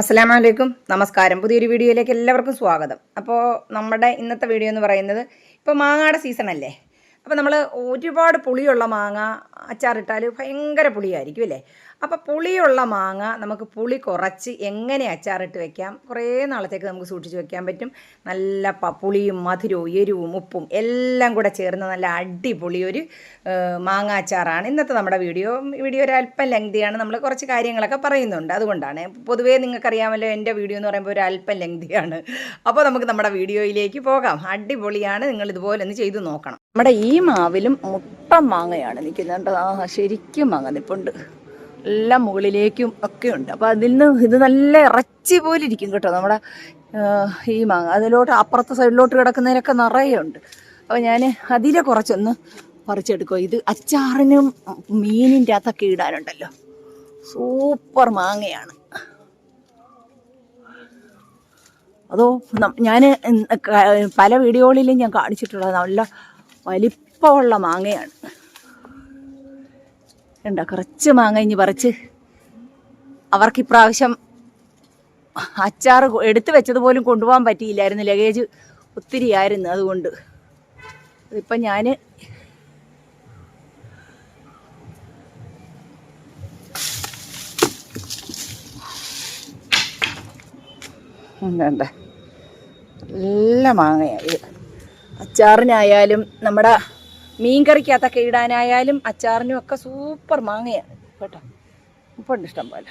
അസ്സലാമലൈക്കും. നമസ്കാരം. പുതിയൊരു വീഡിയോയിലേക്ക് എല്ലാവർക്കും സ്വാഗതം. അപ്പോൾ നമ്മുടെ ഇന്നത്തെ വീഡിയോ എന്ന് പറയുന്നത് ഇപ്പോൾ മാങ്ങയുടെ സീസൺ അല്ലേ? അപ്പോൾ നമ്മൾ ഒരുപാട് പുളിയുള്ള മാങ്ങ അച്ചാറിട്ടാൽ ഭയങ്കര പുളിയായിരിക്കും അല്ലേ? അപ്പോൾ പുളിയുള്ള മാങ്ങ നമുക്ക് പുളി കുറച്ച് എങ്ങനെ അച്ചാറിട്ട് വെക്കാം? കുറേ നാളത്തേക്ക് നമുക്ക് സൂക്ഷിച്ച് വെക്കാൻ പറ്റും. നല്ല പുളിയും മധുരവും എരിവും ഉപ്പും എല്ലാം കൂടെ ചേർന്ന് നല്ല അടിപൊളി ഒരു മാങ്ങ അച്ചാറാണ്. ഇന്നത്തെ നമ്മുടെ വീഡിയോ വീഡിയോ ഒരു അല്പം ലെങ്തിയാണ്. നമ്മൾ കുറച്ച് കാര്യങ്ങളൊക്കെ പറയുന്നുണ്ട്. അതുകൊണ്ടാണ്. പൊതുവേ നിങ്ങൾക്കറിയാമല്ലോ എന്റെ വീഡിയോ എന്ന് പറയുമ്പോൾ ഒരു അല്പം ലെങ്തിയാണ്. അപ്പോൾ നമുക്ക് നമ്മുടെ വീഡിയോയിലേക്ക് പോകാം. അടിപൊളിയാണ്. നിങ്ങൾ ഇതുപോലെ ഒന്ന് ചെയ്തു നോക്കണം. നമ്മുടെ ഈ മാവിലും മുട്ട മാങ്ങയാണ് നിൽക്കുന്നുണ്ട് ആ ശരിക്കും മാങ്ങ നിപ്പുണ്ട്. എല്ലാം മുകളിലേക്കും ഒക്കെ ഉണ്ട്. അപ്പോൾ അതിൽ നിന്ന് ഇത് നല്ല ഇറച്ചി പോലെ ഇരിക്കും കേട്ടോ നമ്മുടെ ഈ മാങ്ങ. അതിലോട്ട് അപ്പുറത്തെ സൈഡിലോട്ട് കിടക്കുന്നതിനൊക്കെ നിറയെ ഉണ്ട്. അപ്പോൾ ഞാൻ അതിലെ കുറച്ചൊന്ന് പറിച്ചെടുക്കുക ഇത് അച്ചാറിനും മീനിന്റെ അകത്തൊക്കെ ഇടാനുണ്ടല്ലോ. സൂപ്പർ മാങ്ങയാണ്. അതോ ഞാൻ പല വീഡിയോകളിലും ഞാൻ കാണിച്ചിട്ടുള്ളത് നല്ല വലിപ്പമുള്ള മാങ്ങയാണ്. ഉണ്ടോ കുറച്ച് മാങ്ങ ഇനി പറിച്ച്? അവർക്ക് ഇപ്രാവശ്യം അച്ചാർ എടുത്തു വെച്ചത് പോലും കൊണ്ടുപോകാൻ പറ്റിയില്ലായിരുന്നു. ലഗേജ് ഒത്തിരി ആയിരുന്നു അതുകൊണ്ട്. അതിപ്പം ഞാൻ മാങ്ങയാണ് ഇത്. അച്ചാറിനായാലും നമ്മുടെ മീൻ കറിക്കകത്തൊക്കെ ഇടാനായാലും അച്ചാറിനും ഒക്കെ സൂപ്പർ മാങ്ങയാണ്. കേട്ടോ? ഇപ്പം ഇഷ്ടം പോലെ.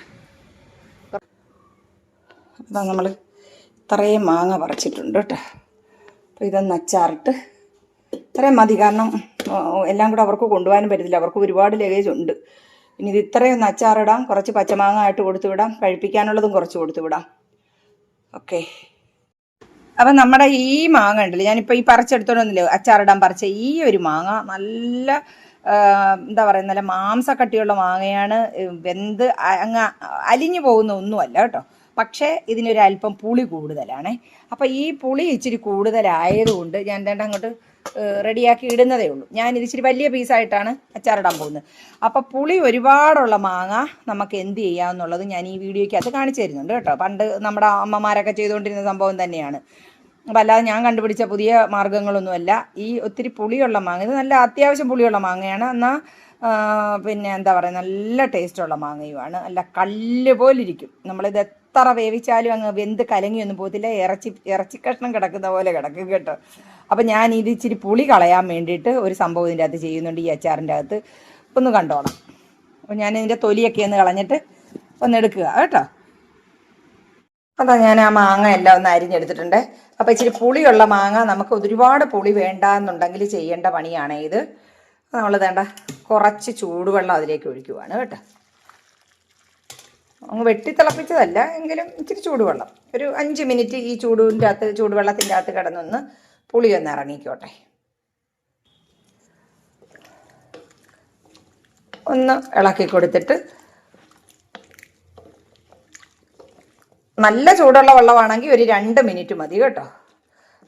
അപ്പം നമ്മൾ ഇത്രയും മാങ്ങ പറിച്ചിട്ടുണ്ട് കേട്ടോ. അപ്പോൾ ഇതൊന്ന് അച്ചാറിട്ട് ഇത്രയും മതി. കാരണം എല്ലാം കൂടെ അവർക്ക് കൊണ്ടുപോകാനും പറ്റത്തില്ല. അവർക്ക് ഒരുപാട് ലഗേജ് ഉണ്ട്. ഇനി ഇത് ഇത്രയും ഒന്ന് അച്ചാറിടാം. കുറച്ച് പച്ചമാങ്ങ ആയിട്ട് കൊടുത്തു വിടാം. കഴിപ്പിക്കാനുള്ളതും കുറച്ച് കൊടുത്തു വിടാം. ഓക്കെ അപ്പം നമ്മുടെ ഈ മാങ്ങ ഉണ്ടല്ലോ ഞാനിപ്പോൾ ഈ പറിച്ചെടുത്തോണ്ടൊന്നുമില്ല. അച്ചാറിടാൻ പറിച്ച ഈ ഒരു മാങ്ങ നല്ല എന്താ പറയുക നല്ല മാംസക്കട്ടിയുള്ള മാങ്ങയാണ് വെന്ത് അങ്ങ് അലിഞ്ഞു പോകുന്ന ഒന്നുമല്ല കേട്ടോ. പക്ഷേ ഇതിനൊരു അല്പം പുളി കൂടുതലാണേ. അപ്പം ഈ പുളി ഇച്ചിരി കൂടുതലായതുകൊണ്ട് ഞാൻ എന്താണ്ട് അങ്ങോട്ട് റെഡിയാക്കി ഇടുന്നതേ ഉള്ളൂ. ഞാൻ ഇതിച്ചിരി വലിയ പീസായിട്ടാണ് അച്ചാറിടാൻ പോകുന്നത്. അപ്പം പുളി ഒരുപാടുള്ള മാങ്ങ നമുക്ക് എന്ത് ചെയ്യാമെന്നുള്ളത് ഞാൻ ഈ വീഡിയോയ്ക്കകത്ത് കാണിച്ചു തരുന്നുണ്ട് കേട്ടോ. പണ്ട് നമ്മുടെ അമ്മമാരൊക്കെ ചെയ്തുകൊണ്ടിരുന്ന സംഭവം തന്നെയാണ്. അപ്പം അല്ലാതെ ഞാൻ കണ്ടുപിടിച്ച പുതിയ മാർഗങ്ങളൊന്നുമല്ല. ഈ ഒത്തിരി പുളിയുള്ള മാങ്ങ ഇത് നല്ല അത്യാവശ്യം പുളിയുള്ള മാങ്ങയാണ്. എന്നാൽ പിന്നെ എന്താ പറയുക നല്ല ടേസ്റ്റുള്ള മാങ്ങയുമാണ്. നല്ല കല്ല് പോലിരിക്കും. നമ്മളിത് എത്ര വേവിച്ചാലും അങ്ങ് വെന്ത് കലങ്ങിയൊന്നും പോകത്തില്ല. ഇറച്ചി ഇറച്ചി കഷ്ണം കിടക്കുന്ന പോലെ കിടക്കും കേട്ടോ. അപ്പം ഞാൻ ഇത് ഇച്ചിരി പുളി കളയാൻ വേണ്ടിയിട്ട് ഒരു സംഭവം ഇതിന്റെ അകത്ത് ചെയ്യുന്നുണ്ട് ഈ അച്ചാറിന്റെ അകത്ത്. ഒന്ന് കണ്ടോണം. അപ്പം ഞാൻ ഇതിന്റെ തൊലിയൊക്കെ ഒന്ന് കളഞ്ഞിട്ട് ഒന്ന് എടുക്കുക കേട്ടോ. അതാ ഞാൻ ആ മാങ്ങ എല്ലാം ഒന്ന് അരിഞ്ഞെടുത്തിട്ടുണ്ട്. അപ്പോൾ ഇച്ചിരി പുളിയുള്ള മാങ്ങ നമുക്ക് ഒരുപാട് പുളി വേണ്ട എന്നുണ്ടെങ്കിൽ ചെയ്യേണ്ട പണിയാണ് ഇത്. നമ്മൾ വേണ്ട കുറച്ച് ചൂടുവെള്ളം അതിലേക്ക് ഒഴിക്കുവാണ് കേട്ടോ. അങ്ങ് വെട്ടിത്തിളപ്പിച്ചതല്ല എങ്കിലും ഇച്ചിരി ചൂടുവെള്ളം. ഒരു അഞ്ച് മിനിറ്റ് ഈ ചൂടിന്റെ അകത്ത് ചൂടുവെള്ളത്തിന്റെ അകത്ത് കിടന്നൊന്ന് പുളി ഒന്ന് ഇറങ്ങിക്കോട്ടെ. ഒന്ന് ഇളക്കി കൊടുത്തിട്ട് നല്ല ചൂടുള്ള വെള്ളമാണെങ്കിൽ ഒരു രണ്ട് മിനിറ്റ് മതി കേട്ടോ.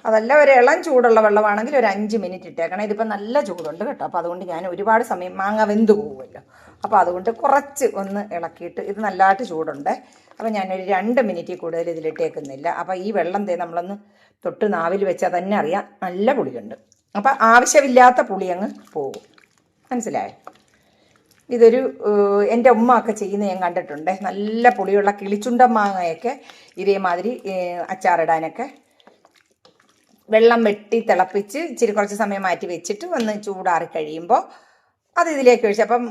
അതല്ല ഒരു ഇളം ചൂടുള്ള വെള്ളമാണെങ്കിൽ ഒരു അഞ്ച് മിനിറ്റ് ഇട്ടേക്കണം. ഇതിപ്പോൾ നല്ല ചൂടുണ്ട് കേട്ടോ. അപ്പോൾ അതുകൊണ്ട് ഞാൻ ഒരുപാട് സമയം മാങ്ങ വെന്ത് പോകുമല്ലോ അപ്പോൾ അതുകൊണ്ട് കുറച്ച് ഒന്ന് ഇളക്കിയിട്ട് ഇത് നല്ലതായിട്ട് ചൂടുണ്ട്. അപ്പോൾ ഞാനൊരു രണ്ട് മിനിറ്റ് കൂടുതൽ ഇതിലിട്ടേക്കുന്നില്ല. അപ്പോൾ ഈ വെള്ളം തേ നമ്മളൊന്ന് തൊട്ട് നാവിൽ വെച്ചാൽ തന്നെ അറിയാം. നല്ല പുളിയുണ്ട്. അപ്പോൾ ആവശ്യമില്ലാത്ത പുളി അങ്ങ് പോകും. മനസ്സിലായോ? ഇതൊരു എന്റെ ഉമ്മ ഒക്കെ ചെയ്യുന്ന ഞാൻ കണ്ടിട്ടുണ്ട്. നല്ല പുളിയുള്ള കിളിച്ചുണ്ട മാങ്ങയൊക്കെ ഇതേമാതിരി അച്ചാറിടാനൊക്കെ വെള്ളം വെട്ടി തിളപ്പിച്ച് ഇച്ചിരി കുറച്ച് സമയം മാറ്റി വെച്ചിട്ട് വന്ന് ചൂടാറി കഴിയുമ്പോൾ അത് ഇതിലേക്ക് ഒഴിച്ച്. അപ്പം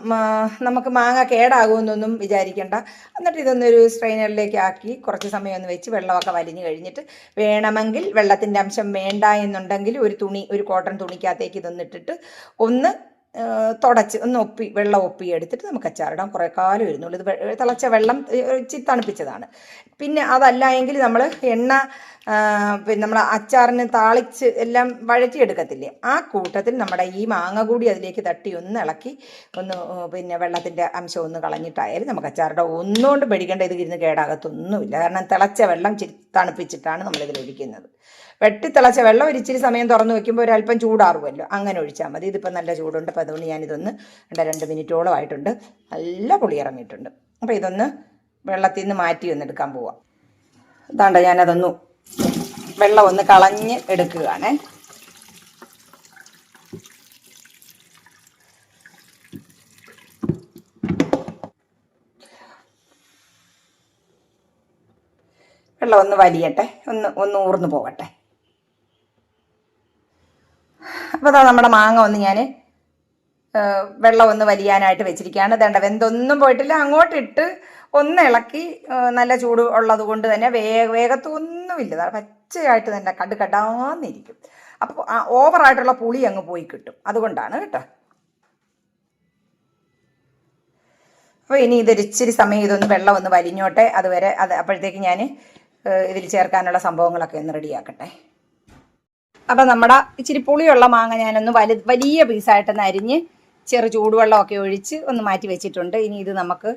നമുക്ക് മാങ്ങ കേടാകുമെന്നൊന്നും വിചാരിക്കേണ്ട. എന്നിട്ട് ഇതൊന്നൊരു സ്ട്രെയിനറിലേക്ക് ആക്കി കുറച്ച് സമയം ഒന്ന് വെച്ച് വെള്ളമൊക്കെ വലിഞ്ഞു കഴിഞ്ഞിട്ട് വേണമെങ്കിൽ വെള്ളത്തിന്റെ അംശം വേണ്ട എന്നുണ്ടെങ്കിൽ ഒരു തുണി ഒരു കോട്ടൺ തുണിക്കകത്തേക്ക് ഇതൊന്നിട്ടിട്ട് ഒന്ന് തുടച്ച് ഒന്ന് ഒപ്പി വെള്ളം ഒപ്പി എടുത്തിട്ട് നമുക്ക് അച്ചാറിടാം. കുറേ കാലം ഇരുന്നുള്ളൂ ഇത് തിളച്ച വെള്ളം ഇച്ചിരി തണുപ്പിച്ചതാണ്. പിന്നെ അതല്ല എങ്കിൽ നമ്മൾ എണ്ണ പിന്നെ നമ്മൾ അച്ചാറിന് താളിച്ച് എല്ലാം വഴറ്റിയെടുക്കത്തില്ലേ? ആ കൂട്ടത്തിൽ നമ്മുടെ ഈ മാങ്ങ കൂടി അതിലേക്ക് തട്ടി ഒന്ന് ഇളക്കി ഒന്ന് പിന്നെ വെള്ളത്തിന്റെ അംശം ഒന്ന് കളഞ്ഞിട്ടായാലും നമുക്ക് അച്ചാറിടാം. ഒന്നുകൊണ്ട് പേടിക്കേണ്ട ഇത് ഇരുന്ന് കേടാകത്തൊന്നുമില്ല. കാരണം തിളച്ച വെള്ളം തണുപ്പിച്ചിട്ടാണ് നമ്മളിതിൽ ഒഴിക്കുന്നത്. വെട്ടിത്തിളച്ച വെള്ളം ഒരു ഇച്ചിരി സമയം തുറന്നു വെക്കുമ്പോൾ ഒരല്പം ചൂടാറുമല്ലോ അങ്ങനെ ഒഴിച്ചാൽ മതി. ഇതിപ്പോൾ നല്ല ചൂടുണ്ട്. അപ്പോൾ അതുകൊണ്ട് ഞാനിതൊന്ന് രണ്ട് രണ്ട് മിനിറ്റോളം ആയിട്ടുണ്ട്. നല്ല പുളി ഇറങ്ങിയിട്ടുണ്ട്. അപ്പോൾ ഇതൊന്ന് വെള്ളത്തിൽ നിന്ന് മാറ്റി ഒന്ന് എടുക്കാൻ പോവാം. ഇതാണ്ട ഞാനതൊന്നു വെള്ളം ഒന്ന് കളഞ്ഞ് എടുക്കുകയാണേ. വെള്ളം ഒന്ന് വലിയട്ടെ. ഒന്ന് ഒന്ന് ഊർന്നു പോകട്ടെ. അപ്പോൾ അതാ നമ്മുടെ മാങ്ങ ഒന്ന് ഞാൻ വെള്ളം ഒന്ന് വലിയാനായിട്ട് വെച്ചിരിക്കുകയാണ്. വേണ്ട വെന്തൊന്നും പോയിട്ടില്ല. അങ്ങോട്ടിട്ട് ഒന്ന് ഇളക്കി നല്ല ചൂട് ഉള്ളത് കൊണ്ട് തന്നെ വേഗ വേഗത്തൊന്നുമില്ല. പച്ചയായിട്ട് തന്നെ കട് കടാന്നിരിക്കും. അപ്പോൾ ആ ഓവറായിട്ടുള്ള പുളി അങ്ങ് പോയി കിട്ടും. അതുകൊണ്ടാണ് കേട്ടോ. അപ്പോൾ ഇനി ഇതൊരിച്ചിരി സമയം ഇതൊന്ന് വെള്ളം ഒന്ന് വലിഞ്ഞോട്ടെ. അതുവരെ അത് അപ്പോഴത്തേക്ക് ഞാൻ ഇതിൽ ചേർക്കാനുള്ള സംഭവങ്ങളൊക്കെ ഒന്ന് റെഡിയാക്കട്ടെ. അപ്പം നമ്മുടെ ഇച്ചിരി പുളിയുള്ള മാങ്ങ ഞാനൊന്ന് വലു വലിയ പീസായിട്ടൊന്ന് അരിഞ്ഞ് ചെറു ചൂടുവെള്ളമൊക്കെ ഒഴിച്ച് ഒന്ന് മാറ്റി വെച്ചിട്ടുണ്ട്. ഇനി ഇത് നമുക്ക്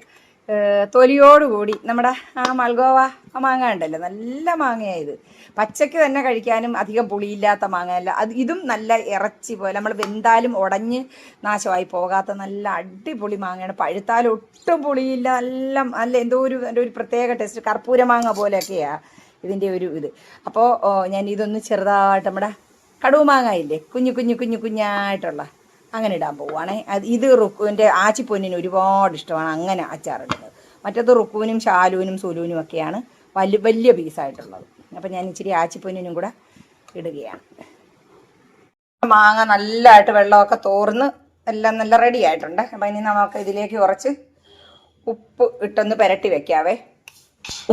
തൊലിയോടുകൂടി നമ്മുടെ ആ മൽഗോവ ആ മാങ്ങ ഉണ്ടല്ലോ നല്ല മാങ്ങയായത് പച്ചയ്ക്ക് തന്നെ കഴിക്കാനും അധികം പുളിയില്ലാത്ത മാങ്ങയല്ല. അത് ഇതും നല്ല ഇറച്ചി പോലെ നമ്മൾ വെന്താലും ഉടഞ്ഞ് നാശമായി പോകാത്ത നല്ല അടിപൊളി മാങ്ങയാണ്. പഴുത്താലും ഒട്ടും പുളിയില്ല നല്ല നല്ല എന്തോ ഒരു ഒരു പ്രത്യേക ടേസ്റ്റ് കർപ്പൂര മാങ്ങ പോലെയൊക്കെയാണ് ഇതിന്റെ ഒരു ഇത്. അപ്പോൾ ഞാൻ ഇതൊന്ന് ചെറുതായിട്ട് നമ്മുടെ കടുവ ഇല്ലേ കുഞ്ഞു കുഞ്ഞു കുഞ്ഞു കുഞ്ഞായിട്ടുള്ള അങ്ങനെ ഇടാൻ പോവുകയാണേ അത് ഇത് റുക്കുവിന്റെ ആച്ചിപ്പൊന്നിന് ഒരുപാട് ഇഷ്ടമാണ് അങ്ങനെ അച്ചാറിടുന്നത് മറ്റത് റുക്കുവിനും ശാലുവിനും സുലുവിനും ഒക്കെയാണ് വലിയ വലിയ പീസായിട്ടുള്ളത് അപ്പം ഞാൻ ഇച്ചിരി ആച്ചിപ്പൊന്നിനും കൂടെ ഇടുകയാണ്. മാങ്ങ നല്ലതായിട്ട് വെള്ളമൊക്കെ തോർന്ന് എല്ലാം നല്ല റെഡി ആയിട്ടുണ്ട്. അപ്പം ഇനി നമുക്ക് ഇതിലേക്ക് കുറച്ച് ഉപ്പ് ഇട്ടൊന്ന് പുരട്ടി വെക്കാവേ.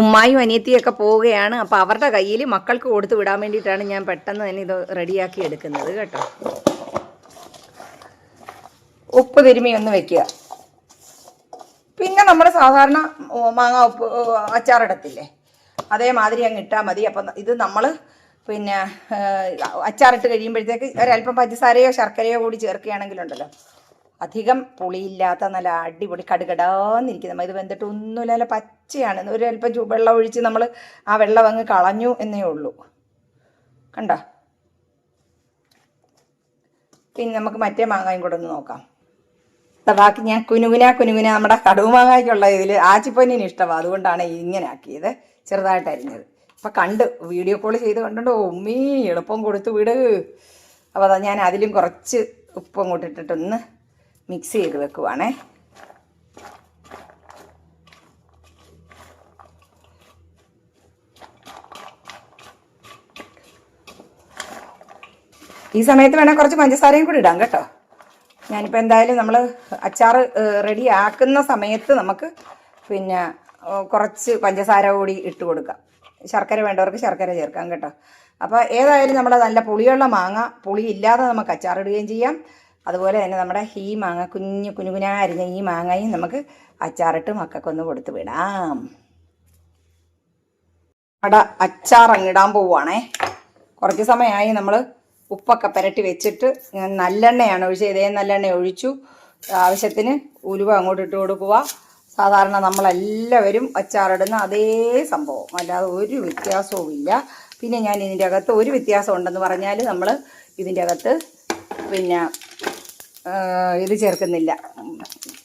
ഉമ്മായും അനിയത്തിയൊക്കെ പോവുകയാണ്. അപ്പോൾ അവരുടെ കയ്യിൽ മക്കൾക്ക് കൊടുത്ത് വിടാൻ വേണ്ടിയിട്ടാണ് ഞാൻ പെട്ടെന്ന് തന്നെ ഇത് റെഡിയാക്കി എടുക്കുന്നത് കേട്ടോ. ഉപ്പ് തിരുമി ഒന്ന് വെക്കുക. പിന്നെ നമ്മൾ സാധാരണ മാങ്ങ ഉപ്പ് അച്ചാറിടത്തില്ലേ? അതേമാതിരി അങ്ങ് ഇട്ടാൽ മതി. അപ്പം ഇത് നമ്മൾ പിന്നെ അച്ചാറിട്ട് കഴിയുമ്പോഴത്തേക്ക് ഒരല്പം പഞ്ചസാരയോ ശർക്കരയോ കൂടി ചേർക്കുകയാണെങ്കിലുണ്ടല്ലോ. അധികം പുളിയില്ലാത്ത നല്ല അടിപൊളി കടുകടാന്നിരിക്കും നമ്മൾ ഇത് വെന്തിട്ട് ഒന്നുമില്ല നല്ല പച്ചയാണ് ഒരു അല്പം വെള്ളം ഒഴിച്ച് നമ്മൾ ആ വെള്ളം അങ്ങ് കളഞ്ഞു എന്നേ ഉള്ളൂ. കണ്ടോ? പിന്നെ നമുക്ക് മറ്റേ മാങ്ങായും കൂടെ ഒന്ന് നോക്കാം. ബാക്കി ഞാൻ കുനുകുന കുനുകുന നമ്മുടെ കടുവ് മാങ്ങയ്ക്കുള്ള ഇതിൽ ആച്ചിപ്പൊന്നിന് ഇഷ്ടമാണ് അതുകൊണ്ടാണ് ഇങ്ങനെ ആക്കിയത് ചെറുതായിട്ട് അരിഞ്ഞത്. അപ്പം കണ്ട് വീഡിയോ കോൾ ചെയ്ത് കണ്ടോ ഉമ്മീ എളുപ്പം കൊടുത്തു വിട്. അപ്പോൾ അതാ ഞാൻ അതിലും കുറച്ച് ഉപ്പ് അങ്ങോട്ട് മിക്സ് ചെയ്ത് വെക്കുവാണേ. ഈ സമയത്ത് വേണേൽ കുറച്ച് പഞ്ചസാരയും കൂടി ഇടാം കേട്ടോ. ഞാനിപ്പോൾ എന്തായാലും നമ്മൾ അച്ചാർ റെഡി ആക്കുന്ന സമയത്ത് നമുക്ക് പിന്നെ കുറച്ച് പഞ്ചസാര കൂടി ഇട്ട് കൊടുക്കാം. ശർക്കര വേണ്ടവർക്ക് ശർക്കര ചേർക്കാം കേട്ടോ. അപ്പോൾ ഏതായാലും നമ്മൾ നല്ല പുളിയുള്ള മാങ്ങ പുളി ഇല്ലാതെ നമുക്ക് അച്ചാറിടുകയും ചെയ്യാം. അതുപോലെ തന്നെ നമ്മുടെ ഈ മാങ്ങ കുഞ്ഞു കുഞ്ഞുകുഞ്ഞാ അരിഞ്ഞ ഈ മാങ്ങയും നമുക്ക് അച്ചാറിട്ട് മക്കൾക്കൊന്ന് കൊടുത്ത് വിടാം. അവിടെ അച്ചാർ അങ്ങിടാൻ പോവുകയാണേ കുറച്ച് സമയമായി നമ്മൾ ഉപ്പൊക്കെ പുരട്ടി വെച്ചിട്ട് നല്ലെണ്ണയാണ് ഒഴിച്ചത് ഇതേ നല്ലെണ്ണ ഒഴിച്ചു. ആവശ്യത്തിന് ഉലുവ അങ്ങോട്ട് ഇട്ട് കൊടുക്കുക. സാധാരണ നമ്മളെല്ലാവരും അച്ചാറിടുന്ന അതേ സംഭവം. അല്ലാതെ ഒരു വ്യത്യാസവും ഇല്ല. പിന്നെ ഞാൻ ഇതിന്റെ അകത്ത് ഒരു വ്യത്യാസം ഉണ്ടെന്ന് പറഞ്ഞാൽ നമ്മൾ ഇതിന്റെ അകത്ത് പിന്നെ ഇത് ചേർക്കുന്നില്ല.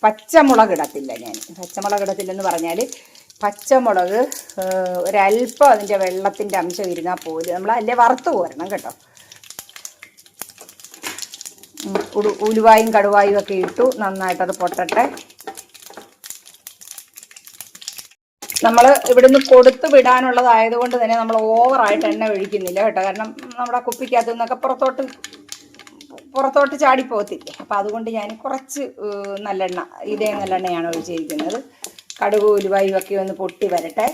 പച്ചമുളക് ഇടത്തില്ല ഞാൻ. പച്ചമുളക് ഇടത്തില്ലെന്ന് പറഞ്ഞാൽ പച്ചമുളക് ഒരല്പം അതിന്റെ വെള്ളത്തിന്റെ അംശം ഇരുന്നാൽ പോലും നമ്മൾ അല്ലേ വറുത്ത് പോരണം കേട്ടോ. ഉലുവായും കടുവായും ഒക്കെ ഇട്ടു നന്നായിട്ടത് പൊട്ടട്ടെ. നമ്മൾ ഇവിടുന്ന് കൊടുത്തു വിടാനുള്ളതായതുകൊണ്ട് തന്നെ നമ്മൾ ഓവറായിട്ട് എണ്ണ ഒഴിക്കുന്നില്ല കേട്ടോ. കാരണം നമ്മുടെ കുപ്പിക്കകത്ത് നിന്നൊക്കെ പുറത്തോട്ട് പുറത്തോട്ട് ചാടിപ്പോകത്തില്ലേ അപ്പോൾ അതുകൊണ്ട് ഞാൻ കുറച്ച് നല്ലെണ്ണ ഇതേ നല്ലെണ്ണയാണ് ഒഴിച്ചിരിക്കുന്നത്. കടുക് ഉലുവായും ഒക്കെ ഒന്ന് പൊട്ടി വരട്ടെ.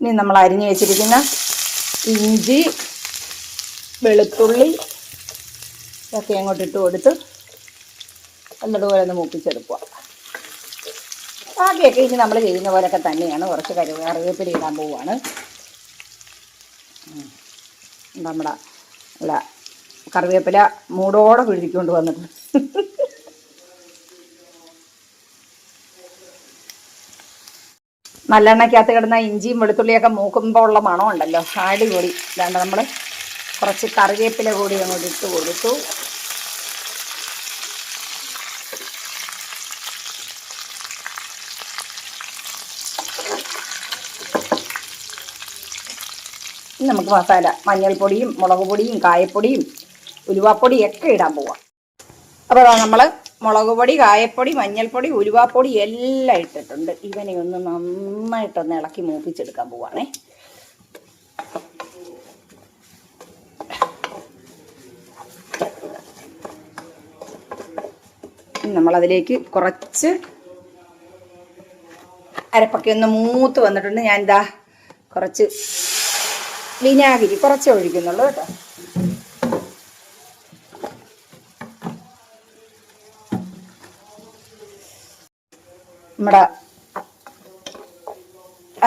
ഇനി നമ്മൾ അരിഞ്ഞു വെച്ചിരിക്കുന്ന ഇഞ്ചി വെളുത്തുള്ളി ഇതൊക്കെ അങ്ങോട്ട് ഇട്ട് കൊടുത്ത് നല്ലതുപോലെ ഒന്ന് മൂപ്പിച്ചെടുക്കുക. ബാക്കിയൊക്കെ ഇനി നമ്മൾ ചെയ്യുന്ന പോലെയൊക്കെ തന്നെയാണ്. കുറച്ച് കരു കറിവേപ്പില ഇടാൻ പോവുകയാണ്. നമ്മുടെ അല്ല കറിവേപ്പില മൂടോടെ പിഴുതിക്കൊണ്ട് വന്നിട്ട് നല്ലെണ്ണയ്ക്കകത്ത് കിടന്ന ഇഞ്ചിയും വെളുത്തുള്ളിയൊക്കെ മൂക്കുമ്പോൾ ഉള്ള മണം ഉണ്ടല്ലോ അടിപൊളി. ഇതാണ്ട് നമ്മൾ കുറച്ച് കറിവേപ്പില കൂടി അങ്ങോട്ട് ഇട്ട് കൊടുത്തു. നമുക്ക് മസാല മഞ്ഞൾപ്പൊടിയും മുളക് പൊടിയും കായപ്പൊടിയും ഉലുവാപ്പൊടിയും ഒക്കെ ഇടാൻ പോവാം. അപ്പോൾ നമ്മൾ മുളക് പൊടി കായപ്പൊടി മഞ്ഞൾപ്പൊടി ഉലുവാപ്പൊടി എല്ലാം ഇട്ടിട്ടുണ്ട്. ഇവനെ ഒന്ന് നന്നായിട്ടൊന്ന് ഇളക്കി മൂപ്പിച്ചെടുക്കാൻ പോവാണേ. നമ്മളതിലേക്ക് കുറച്ച് അരപ്പൊക്കെ ഒന്ന് മൂത്ത് വന്നിട്ടുണ്ട്. ഞാൻ എന്താ കുറച്ച് വിനാഗിരി. കുറച്ച് ഒഴിക്കുന്നുള്ളൂ കേട്ടോ. നമ്മുടെ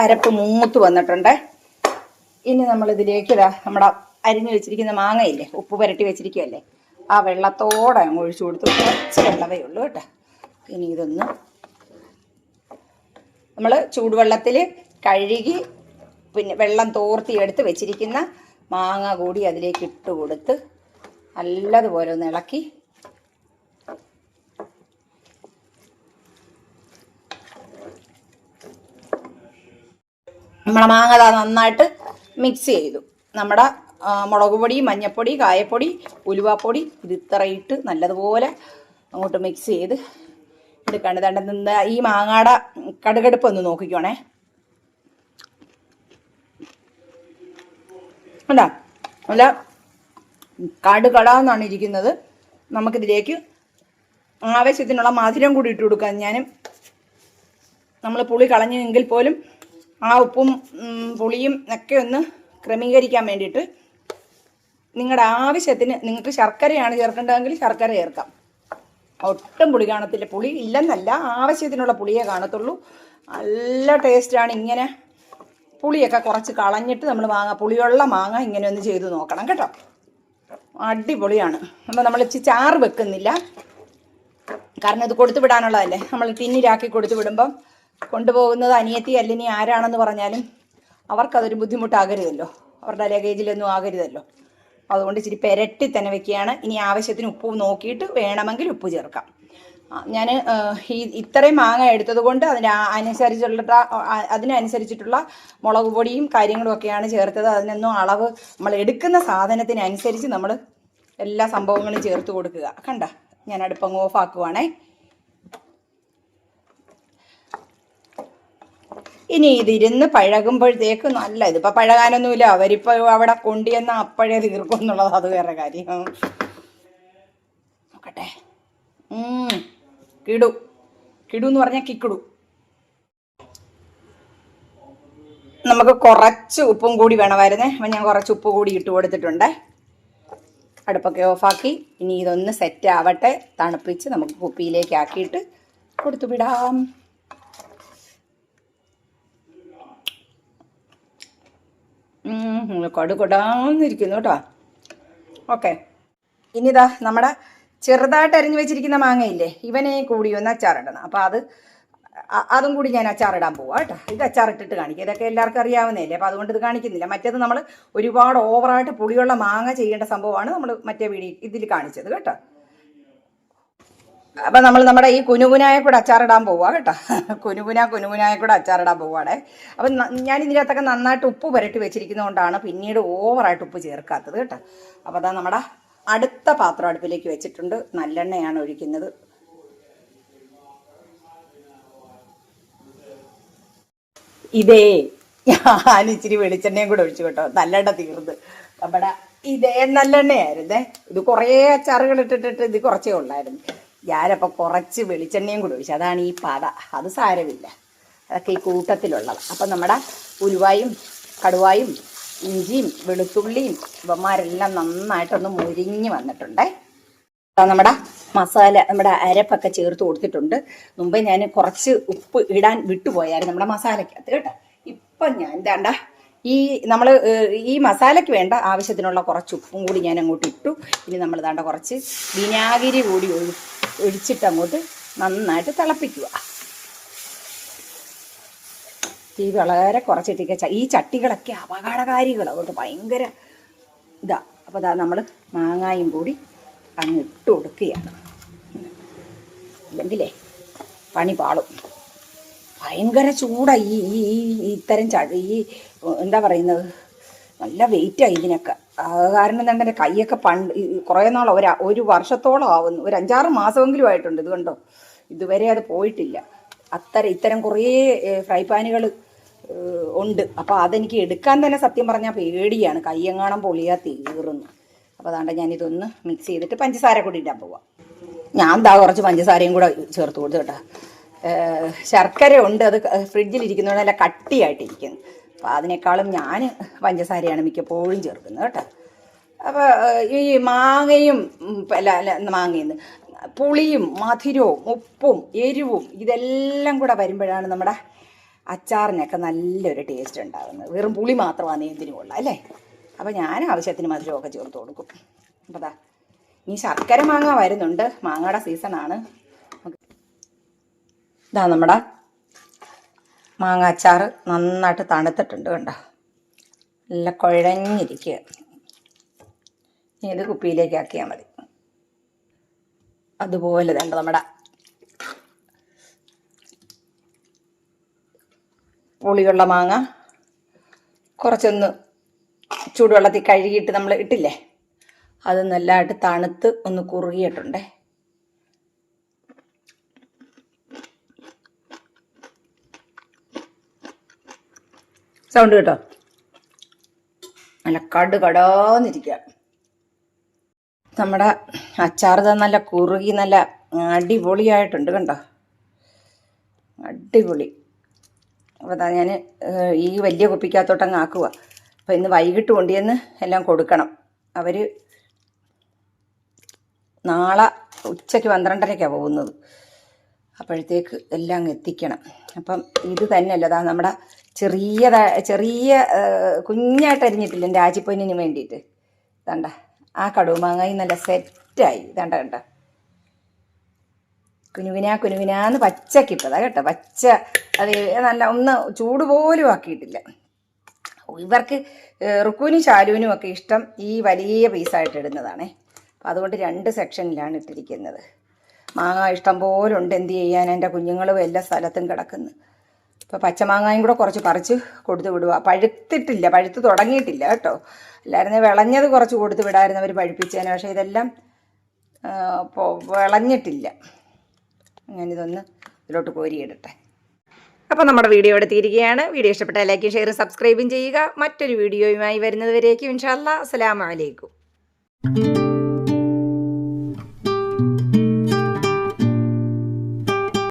അരപ്പ് മൂത്ത് വന്നിട്ടുണ്ട്. ഇനി നമ്മൾ ഇതിലേക്ക് ഇതാ നമ്മുടെ അരിഞ്ഞു വെച്ചിരിക്കുന്ന മാങ്ങയില്ലേ ഉപ്പ് പുരട്ടി വെച്ചിരിക്കുകയല്ലേ ആ വെള്ളത്തോടെ അങ്ങ് ഒഴിച്ചു കൊടുത്ത്. കുറച്ച് വെള്ളമേ ഉള്ളൂ കേട്ടോ. ഇനി ഇതൊന്ന് നമ്മൾ ചൂടുവെള്ളത്തിൽ കഴുകി പിന്നെ വെള്ളം തോർത്തി എടുത്ത് വെച്ചിരിക്കുന്ന മാങ്ങ കൂടി അതിലേക്ക് ഇട്ട് കൊടുത്ത് നല്ലതുപോലെ ഒന്ന് ഇളക്കി. നമ്മളെ മാങ്ങ നന്നായിട്ട് മിക്സ് ചെയ്തു. നമ്മുടെ മുളക് പൊടി മഞ്ഞപ്പൊടി കായപ്പൊടി ഉലുവാപ്പൊടി ഇത് ഇട്ട് നല്ലതുപോലെ അങ്ങോട്ട് മിക്സ് ചെയ്ത് തണ്ട നിന്ന് ഈ മാങ്ങയുടെ കടുകടുപ്പ് ഒന്ന് നോക്കിക്കോണേ. അല്ല കാട് കടുകടാന്നാണ് ഇരിക്കുന്നത്. നമുക്കിതിലേക്ക് ആവശ്യത്തിനുള്ള മധുരം കൂടി ഇട്ട് കൊടുക്കാം. ഞാനും നമ്മൾ പുളി കളഞ്ഞെങ്കിൽ പോലും ആ ഉപ്പും പുളിയും ഒക്കെ ഒന്ന് ക്രമീകരിക്കാൻ വേണ്ടിയിട്ട് നിങ്ങളുടെ ആവശ്യത്തിന് നിങ്ങൾക്ക് ശർക്കരയാണ് ചേർക്കേണ്ടതെങ്കിൽ ശർക്കര ചേർക്കാം. ഒട്ടും പുളി കാണത്തില്ല. പുളി ഇല്ലെന്നല്ല ആവശ്യത്തിനുള്ള പുളിയേ കാണത്തുള്ളൂ. നല്ല ടേസ്റ്റാണ് ഇങ്ങനെ പുളിയൊക്കെ കുറച്ച് കളഞ്ഞിട്ട് നമ്മൾ മാങ്ങ പുളിയുള്ള മാങ്ങ ഇങ്ങനെ ഒന്ന് ചെയ്ത് നോക്കണം കേട്ടോ. അടിപൊളിയാണ്. അപ്പോൾ നമ്മൾ ചാറ് വെക്കുന്നില്ല. കാരണം ഇത് കൊടുത്തു വിടാനുള്ളതല്ലേ. നമ്മൾ ടിന്നിലാക്കി കൊടുത്തു വിടുമ്പം കൊണ്ടുപോകുന്നത് അനിയത്തി അല്ലിനി ആരാണെന്ന് പറഞ്ഞാലും അവർക്കതൊരു ബുദ്ധിമുട്ടാകരുതല്ലോ. അവരുടെ ലഗേജിലൊന്നും ആകരുതല്ലോ. അതുകൊണ്ട് ഇച്ചിരി പെരട്ടി തന്നെ വെക്കുകയാണ്. ഇനി ആവശ്യത്തിന് ഉപ്പ് നോക്കിയിട്ട് വേണമെങ്കിൽ ഉപ്പ് ചേർക്കാം. ഞാൻ ഈ ഇത്രയും മാങ്ങ എടുത്തത് കൊണ്ട് അതിന് അനുസരിച്ചുള്ള അതിനനുസരിച്ചിട്ടുള്ള മുളക് പൊടിയും കാര്യങ്ങളും ഒക്കെയാണ് ചേർത്തത്. അതിനൊന്നും അളവ് നമ്മൾ എടുക്കുന്ന സാധനത്തിനനുസരിച്ച് നമ്മൾ എല്ലാ സംഭവങ്ങളും ചേർത്ത് കൊടുക്കുക. കണ്ട? ഞാൻ അടുപ്പങ്ങ് ഓഫ് ആക്കുവാണേ. ഇനി ഇതിരുന്ന് പഴകുമ്പോഴത്തേക്ക് നല്ല ഇതിപ്പോൾ പഴകാനൊന്നുമില്ല. അവരിപ്പോൾ അവിടെ കൊണ്ടുവന്ന അപ്പോഴേ തീർക്കും എന്നുള്ളത് അത് വേറെ കാര്യം. നോക്കട്ടെ. കിടു. കിടു എന്ന് പറഞ്ഞാൽ കിക്കിടു. നമുക്ക് കുറച്ച് ഉപ്പും കൂടി വേണമായിരുന്നേ. അപ്പം ഞാൻ കുറച്ച് ഉപ്പ് കൂടി ഇട്ട് കൊടുത്തിട്ടുണ്ട്. അടുപ്പൊക്കെ ഓഫാക്കി. ഇനി ഇതൊന്ന് സെറ്റ് ആവട്ടെ. തണുപ്പിച്ച് നമുക്ക് കുപ്പിയിലേക്ക് ആക്കിയിട്ട് കൊടുത്തു വിടാം. കടുകൊടാന്നിരിക്കുന്നു കേട്ടോ. ഓക്കെ. ഇനിതാ നമ്മുടെ ചെറുതായിട്ട് അരിഞ്ഞു വെച്ചിരിക്കുന്ന മാങ്ങയില്ലേ ഇവനെ കൂടി ഒന്ന് അച്ചാറിടണം. അപ്പോൾ അത് അതും കൂടി ഞാൻ അച്ചാറിടാൻ പോവാം കേട്ടോ. ഇത് അച്ചാറിട്ടിട്ട് കാണിക്കും. ഇതൊക്കെ എല്ലാവർക്കും അറിയാവുന്നതല്ലേ? അപ്പോൾ അതുകൊണ്ട് ഇത് കാണിക്കുന്നില്ല. മറ്റേത് നമ്മൾ ഒരുപാട് ഓവറായിട്ട് പുളിയുള്ള മാങ്ങ ചെയ്യേണ്ട സംഭവമാണ് നമ്മൾ മറ്റേ വീഡിയോ ഇതിൽ കാണിച്ചത് കേട്ടോ. അപ്പം നമ്മൾ നമ്മുടെ ഈ കുനുകുനായ കൂടെ അച്ചാറിടാൻ പോവുക കേട്ടോ. കുനുകുന കുനുകുനായ കൂടെ അച്ചാറിടാൻ പോവാണേ. അപ്പം ഞാൻ ഇതിനകത്തൊക്കെ നന്നായിട്ട് ഉപ്പ് പുരട്ടി വെച്ചിരിക്കുന്നതുകൊണ്ടാണ് പിന്നീട് ഓവറായിട്ട് ഉപ്പ് ചേർക്കാത്തത് കേട്ടോ. അപ്പോൾ അതാ നമ്മുടെ അടുത്ത പാത്രം അടുപ്പിലേക്ക് വെച്ചിട്ടുണ്ട്. നല്ലെണ്ണയാണ് ഒഴിക്കുന്നത്. ഇതേ ഞാൻ ഇച്ചിരി വെളിച്ചെണ്ണയും കൂടെ ഒഴിച്ചു കേട്ടോ. നല്ലെണ്ണ തീർന്ന്. നമ്മുടെ ഇതേ നല്ലെണ്ണയായിരുന്നേ. ഇത് കുറേ അച്ചാറുകൾ ഇട്ടിട്ടിട്ട് ഇത് കുറച്ചേ ഉള്ളായിരുന്നു. ഞാനപ്പോൾ കുറച്ച് വെളിച്ചെണ്ണയും കൂടെ ഒഴിച്ചു. അതാണ് ഈ പത അത് സാരമില്ല. അതൊക്കെ ഈ കൂട്ടത്തിലുള്ളത്. അപ്പം നമ്മുടെ ഉലുവായും കടുവായും ഇഞ്ചിയും വെളുത്തുള്ളിയും ഇവന്മാരെല്ലാം നന്നായിട്ടൊന്ന് മുരിഞ്ഞ് വന്നിട്ടുണ്ടേ. നമ്മുടെ മസാല നമ്മുടെ അരപ്പൊക്കെ ചേർത്ത് കൊടുത്തിട്ടുണ്ട്. മുമ്പേ ഞാൻ കുറച്ച് ഉപ്പ് ഇടാൻ വിട്ടുപോയായിരുന്നു നമ്മുടെ മസാലയ്ക്കകത്ത് കേട്ടോ. ഇപ്പം ഞാൻ എന്താണ്ട ഈ നമ്മൾ ഈ മസാലയ്ക്ക് വേണ്ട ആവശ്യത്തിനുള്ള കുറച്ച് ഉപ്പും കൂടി ഞാൻ അങ്ങോട്ട് ഇട്ടു. ഇനി നമ്മൾ ദാണ്ട കുറച്ച് വിനാഗിരി കൂടി ഒഴി ഒഴിച്ചിട്ട് അങ്ങോട്ട് നന്നായിട്ട് തിളപ്പിക്കുക. തീ വളരെ കുറച്ചിട്ടിരിക്കുക ഈ ചട്ടികളൊക്കെ അപകടകാരികൾ അതുകൊണ്ട് ഭയങ്കര ഇതാ. അപ്പോൾ അതാ നമ്മൾ മാങ്ങായും കൂടി അങ്ങ് ഇട്ട് കൊടുക്കുകയാണ്. ഇല്ലെങ്കിലേ പണി പാളും. ഭയങ്കര ചൂടാ ഈ ഈ ഇത്തരം ചടി ഈ എന്താ പറയുന്നത്? നല്ല വെയിറ്റായി ഇതിനൊക്കെ. കാരണം എന്താ എന്റെ കൈയൊക്കെ പണ്ട് കുറേ നാൾ ഒരു ഒരു വർഷത്തോളം ആവുന്നു. ഒരു അഞ്ചാറ് മാസമെങ്കിലും ആയിട്ടുണ്ട് ഇത് കണ്ടോ? ഇതുവരെ അത് പോയിട്ടില്ല. അത്തരം ഇത്തരം കുറേ ഫ്രൈ പാനുകൾ ഉണ്ട്. അപ്പോൾ അതെനിക്ക് എടുക്കാൻ തന്നെ സത്യം പറഞ്ഞാൽ പേടിയാണ്. കയ്യെങ്ങാണം പൊളിയാ തീർന്നു. അപ്പോൾ അതാണ്ട് ഞാനിതൊന്ന് മിക്സ് ചെയ്തിട്ട് പഞ്ചസാര കൂടി ഇടാൻ പോവാം. ഞാൻ ദാ കുറച്ച് പഞ്ചസാരയും കൂടെ ചേർത്ത് കൊടുത്തു കേട്ടോ. ശർക്കര ഉണ്ട്. അത് ഫ്രിഡ്ജിലിരിക്കുന്നതുകൊണ്ട് നല്ല കട്ടിയായിട്ടിരിക്കുന്നു. അപ്പോൾ അതിനേക്കാളും ഞാൻ പഞ്ചസാരയാണ് മിക്കപ്പോഴും ചേർക്കുന്നത് കേട്ടോ. അപ്പോൾ ഈ മാങ്ങയും അല്ല അല്ല മാങ്ങയെന്ന് പുളിയും മധുരവും ഉപ്പും എരിവും ഇതെല്ലാം കൂടെ വരുമ്പോഴാണ് നമ്മുടെ അച്ചാറിനൊക്കെ നല്ലൊരു ടേസ്റ്റ് ഉണ്ടാകുന്നത് വെറും പുളി മാത്രമാണ് എന്തിനു കൊള്ളാം അല്ലേ? അപ്പോൾ ഞാൻ ആവശ്യത്തിന് മധുരമൊക്കെ ചേർത്ത് കൊടുക്കും. അപ്പോൾ ഈ ഇനി ശർക്കര മാങ്ങ വരുന്നുണ്ട്. മാങ്ങയുടെ സീസണാണ് ഇതാ നമ്മുടെ മാങ്ങ അച്ചാർ നന്നായിട്ട് തണുത്തിട്ടുണ്ട് കണ്ടോ? നല്ല കുഴഞ്ഞിരിക്കുക ഇനി ഇത് കുപ്പിയിലേക്ക് ആക്കിയാൽ മതി. അതുപോലെ തന്നെ നമ്മുടെ പുളിയുള്ള മാങ്ങ. കുറച്ചൊന്ന് ചൂടുവെള്ളത്തിൽ കഴുകിയിട്ട് നമ്മൾ ഇട്ടില്ലേ? അത് നല്ലതായിട്ട് തണുത്ത് ഒന്ന് കുറുകിയിട്ടുണ്ടേ. സൗണ്ട് കേട്ടോ? നല്ല കട് കടാന്നിരിക്കുക. നമ്മുടെ അച്ചാർ ദാ നല്ല കുറുകി നല്ല അടിപൊളിയായിട്ടുണ്ട് കണ്ടോ? അടിപൊളി. അപ്പോൾ അതാ ഞാൻ ഈ വലിയ കുപ്പിക്കകത്തോട്ട് അങ്ങ് ആക്കുക അപ്പോൾ ഇന്ന് വൈകിട്ട് കൊണ്ടുവന്ന് എല്ലാം കൊടുക്കണം. അവർ നാളെ ഉച്ചയ്ക്ക് പന്ത്രണ്ടരയ്ക്കാണ് പോകുന്നത്. അപ്പോഴത്തേക്ക് എല്ലാം എത്തിക്കണം. അപ്പം ഇത് തന്നെയല്ല അതാ നമ്മുടെ ചെറിയ ചെറിയ കുഞ്ഞായിട്ട് അരിഞ്ഞിട്ടില്ല ആച്ചിപ്പൊന്നിന് വേണ്ടിയിട്ട്. തണ്ട ആ കടുമാങ്ങായി നല്ല സെറ്റായി. തണ്ട കണ്ട കുനുവിനാ കുനുവിനാന്ന് പച്ചക്കിട്ടതാ കേട്ടോ. പച്ച അത് നല്ല ഒന്ന് ചൂട് പോലും ആക്കിയിട്ടില്ല. ഇവർക്ക് റുക്കുവിനും ശാലുവിനും ഒക്കെ ഇഷ്ടം ഈ വലിയ പീസായിട്ട് ഇടുന്നതാണേ. അപ്പം അതുകൊണ്ട് രണ്ട് സെക്ഷനിലാണ് ഇട്ടിരിക്കുന്നത്. മാങ്ങ ഇഷ്ടം പോലെ ഉണ്ട്. എന്ത് ചെയ്യാൻ എന്റെ കുഞ്ഞുങ്ങളും എല്ലാ സ്ഥലത്തും കിടക്കുന്നു. ഇപ്പോൾ പച്ചമാങ്ങായും കൂടെ കുറച്ച് പറിച്ച് കൊടുത്തു വിടുക. പഴുത്തിട്ടില്ല. പഴുത്ത് തുടങ്ങിയിട്ടില്ല കേട്ടോ. അല്ലായിരുന്നു വിളഞ്ഞത് കുറച്ച് കൊടുത്ത് വിടായിരുന്നു. അവർ പഴുപ്പിച്ചതിന് പക്ഷേ ഇതെല്ലാം വിളഞ്ഞിട്ടില്ല. ഞാനിതൊന്ന് ഇതിലോട്ട് കോരിയിടട്ടെ അപ്പോൾ നമ്മുടെ വീഡിയോ ഇവിടെ തീരുകയാണ് വീഡിയോ ഇഷ്ടപ്പെട്ട ലൈക്കും ഷെയറും സബ്സ്ക്രൈബും ചെയ്യുക. മറ്റൊരു വീഡിയോയുമായി വരുന്നതുവരേക്കും ഇൻഷാല്ല അസ്സാം അലൈക്കും.